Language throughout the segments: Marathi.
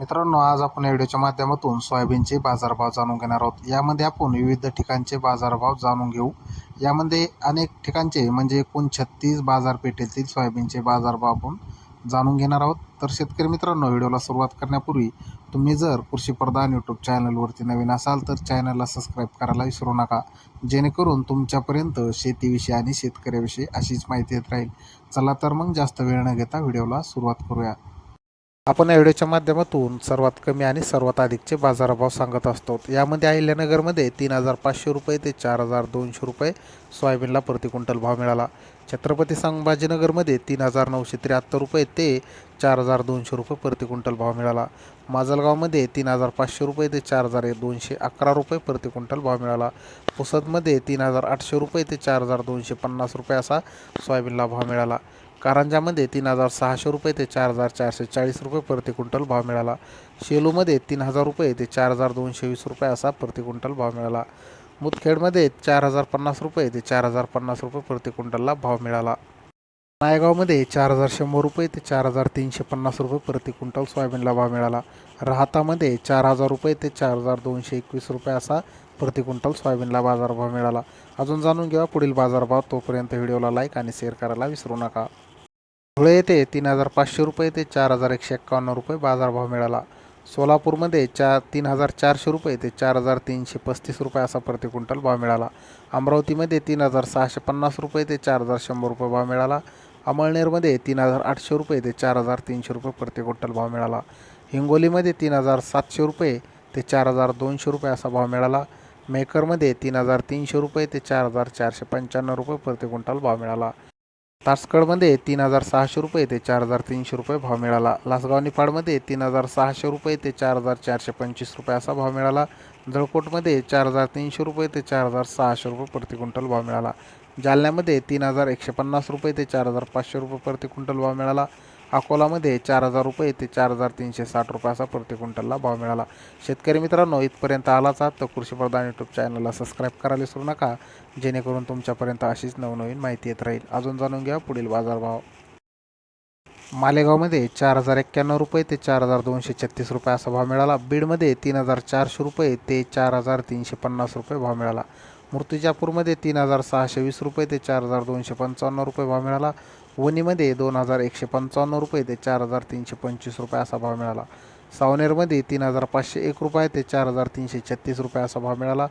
मित्रांनो आज आपण या व्हिडिओच्या माध्यमातून सोयाबीनचे बाजारभाव जाणून घेणार आहोत. यामध्ये आपण विविध ठिकाणचे बाजारभाव जाणून घेऊ. यामध्ये अनेक ठिकाणचे म्हणजे एकूण छत्तीस बाजारपेठेतील सोयाबीनचे बाजारभाव आपण जाणून घेणार आहोत. तर शेतकरी मित्रांनो व्हिडिओला सुरुवात करण्यापूर्वी तुम्ही जर कृषीप्रधान यूट्यूब चॅनलवरती नवीन असाल तर चॅनलला सबस्क्राईब करायला विसरू नका. जेणेकरून तुमच्यापर्यंत शेतीविषयी आणि शेतकऱ्याविषयी अशीच माहिती येत राहील. चला तर मग जास्त वेळ न घेता व्हिडिओला सुरुवात करूया. आपण या व्हिडिओच्या माध्यमातून सर्वात कमी आणि सर्वात अधिकचे बाजारभाव सांगत असतो. यामध्ये अहिल्यानगरमध्ये तीन हजार पाचशे रुपये ते चार हजार दोनशे रुपये सोयाबीनला प्रति क्विंटल भाव मिळाला. छत्रपती संभाजीनगरमध्ये तीन हजार नऊशे त्र्याहत्तर रुपये ते चार हजार दोनशे रुपये प्रति क्विंटल भाव मिळाला. माजलगावमध्ये तीन हजार पाचशे रुपये ते चार हजार दोनशे अकरा रुपये प्रति क्विंटल भाव मिळाला. पुसदमध्ये तीन हजार आठशे रुपये ते चार हजार दोनशे पन्नास रुपये असा सोयाबीनला भाव मिळाला. कारंजामध्ये तीन हजार सहाशे रुपये ते चार हजार चारशे चाळीस रुपये प्रति क्विंटल भाव मिळाला. शेलूमध्ये तीन हजार रुपये ते चार हजार दोनशे वीस रुपये असा प्रति क्विंटल भाव मिळाला. मुदखेडमध्ये चार हजार पन्नास रुपये ते चार हजार पन्नास रुपये प्रति क्विंटलला भाव मिळाला. नायगावमध्ये चार हजार शंभर रुपये ते चार हजार तीनशे पन्नास रुपये प्रति क्विंटल सोयाबीनला भाव मिळाला. राहतामध्ये चार हजार रुपये ते चार हजार दोनशे एकवीस रुपये असा प्रति क्विंटल सोयाबीनला बाजारभाव मिळाला. अजून जाणून घ्या पुढील बाजारभाव. तोपर्यंत व्हिडिओला लाईक आणि शेअर करायला विसरू नका. धुळे येथे तीन हजार पाचशे रुपये ते चार हजार एकशे एक्कावन्न रुपये बाजारभाव मिळाला. सोलापूरमध्ये चार तीन हजार चारशे रुपये ते चार हजार तीनशे पस्तीस रुपये असा प्रति क्विंटल भाव मिळाला. अमरावतीमध्ये तीन हजार सहाशे पन्नास रुपये ते चार हजार शंभर रुपये भाव मिळाला. अमळनेरमध्ये तीन हजार आठशे रुपये ते चार हजार तीनशे रुपये प्रति क्विंटल भाव मिळाला. हिंगोलीमध्ये तीन हजार सातशे रुपये ते चार हजार दोनशे रुपये असा भाव मिळाला. मेकरमध्ये तीन हजार तीनशे रुपये ते चार हजार चारशे पंच्याण्णव रुपये प्रति क्विंटल भाव मिळाला. तासकडमध्ये तीन हजार सहाशे रुपये ते चार हजार तीनशे रुपये भाव मिळाला. लासगाव निफाडमध्ये तीन हजार सहाशे रुपये ते चार हजार चारशे पंचवीस रुपये असा भाव मिळाला. जळकोटमध्ये चार हजार तीनशे रुपये ते चार हजार सहाशे रुपये प्रति क्विंटल भाव मिळाला. जालन्यामध्ये तीन हजार एकशे पन्नास रुपये ते चार हजार पाचशे रुपये प्रति क्विंटल भाव मिळाला. अकोलामध्ये चार हजार रुपये ते चार हजार तीनशे साठ रुपये असा प्रति क्विंटलला भाव मिळाला. शेतकरी मित्रांनो इथपर्यंत आलाच आहात तर कृषीप्रधान यूट्यूब चॅनलला सबस्क्राईब करायला विसरू नका. जेणेकरून तुमच्यापर्यंत अशीच नवनवीन माहिती येत राहील. अजून जाणून घ्या पुढील बाजारभाव. मालेगावमध्ये चार हजार एक्क्याण्णव रुपये ते चार हजार दोनशे छत्तीस रुपये असा भाव मिळाला. बीडमध्ये तीन हजार चारशे रुपये ते चार हजार तीनशे पन्नास रुपये भाव मिळाला. मूर्तिजापूरमध्ये तीन हजार सहाशे वीस रुपये ते चार हजार दोनशे पंचावन्न रुपये भाव मिळाला. वणीमध्ये दोन हजार एकशे पंचावन्न रुपये ते चार हजार तीनशे पंचवीस रुपये असा भाव मिळाला. सावनेरमध्ये तीन हजार पाचशे एक रुपये ते चार हजार तीनशे छत्तीस रुपये असा भाव मिळाला.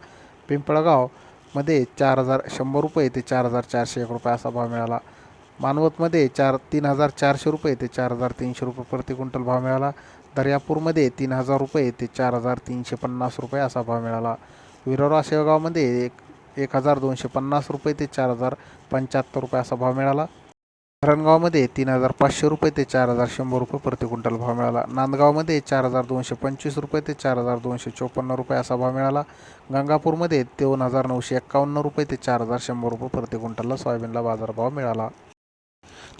पिंपळगावमध्ये चार हजार शंभर रुपये ते चार हजार चारशे एक रुपये असा भाव मिळाला. मानवतमध्ये चार तीन हजार चारशे रुपये ते चार हजार तीनशे रुपये प्रति क्विंटल भाव मिळाला. दर्यापूरमध्ये तीन हजार रुपये ते चार हजार तीनशे पन्नास रुपये असा भाव मिळाला. विरोरा शेवगावमध्ये एक एक हजार दोनशे पन्नास रुपये ते चार हजार पंच्याहत्तर रुपये असा भाव मिळाला. धरणगावमध्ये तीन हजार पाचशे रुपये ते चार हजार शंभर रुपये प्रति क्विंटल भाव मिळाला. नांदगावमध्ये चार हजार दोनशे पंचवीस रुपये ते चार हजार दोनशे चोपन्न रुपये असा भाव मिळाला. गंगापूरमध्ये दोन हजार नऊशे एक्कावन्न रुपये ते चार हजार शंभर रुपये प्रति क्विंटलला सोयाबीनला बाजारभाव मिळाला.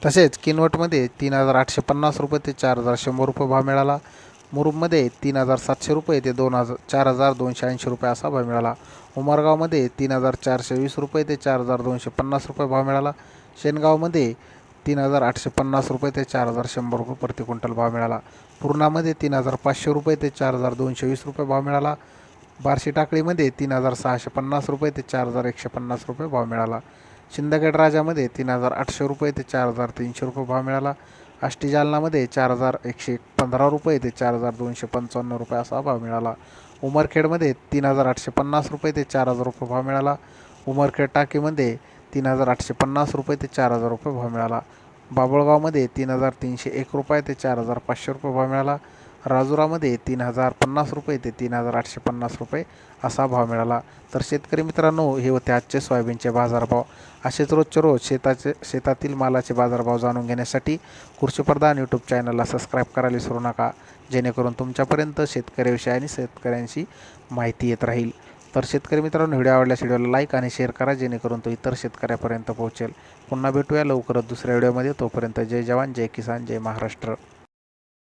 तसेच किनवटमध्ये तीन हजार आठशे पन्नास रुपये ते चार हजार शंभर रुपये भाव मिळाला. मुरुममध्ये तीन हजार सातशे रुपये ते दोन हजार चार हजार दोनशे ऐंशी रुपये असा भाव मिळाला. उमरगावमध्ये तीन हजार चारशे वीस रुपये ते चार हजार दोनशे पन्नास रुपये भाव मिळाला. शेनगावमध्ये तीन हजार आठशे पन्नास रुपये ते चार हजार शंभर रुपये प्रति क्विंटल भाव मिळाला. पूर्णामध्ये तीन हजार पाचशे रुपये ते चार हजार दोनशे वीस रुपये भाव मिळाला. बार्शी टाकळीमध्ये तीन हजार सहाशे पन्नास रुपये ते चार हजार एकशे पन्नास रुपये भाव मिळाला. शिंदगड राजामध्ये तीन हजार आठशे रुपये ते चार हजार तीनशे रुपये भाव मिळाला. आष्टी जालनामध्ये चार हजार एकशे पंधरा रुपये ते चार हजार दोनशे पंचावन्न रुपये असा भाव मिळाला. उमरखेडमध्ये तीन हजार आठशे पन्नास रुपये ते चार हजार रुपये भाव मिळाला. उमरखेड टाकीमध्ये तीन हजार आठशे पन्नास रुपये ते चार हजार रुपये भाव मिळाला. बाबुळगावमध्ये तीन हजार तीनशे एक रुपये ते चार हजार पाचशे रुपये भाव मिळाला. राजुरामध्ये तीन हजार पन्नास रुपये ते तीन हजार आठशे पन्नास रुपये असा भाव मिळाला. तर शेतकरी मित्रांनो हे होते आजचे सोयाबीनचे बाजारभाव. असेच रोजच्या रोज शेताचे शेतातील मालाचे बाजारभाव जाणून घेण्यासाठी कृषीप्रधान यूट्यूब चॅनलला सबस्क्राईब करायला विसरू नका. जेणेकरून तुमच्यापर्यंत शेतकऱ्याविषयी आणि शेतकऱ्यांशी माहिती येत राहील. तर शेतकरी मित्रांनो व्हिडिओ आवडल्यास व्हिडिओला लाईक आणि शेअर करा जेणेकरून तो इतर शेतकऱ्यापर्यंत पोहोचेल. पुन्हा भेटूया लवकरच दुसऱ्या व्हिडिओमध्ये. तोपर्यंत जय जवान जय किसान जय महाराष्ट्र.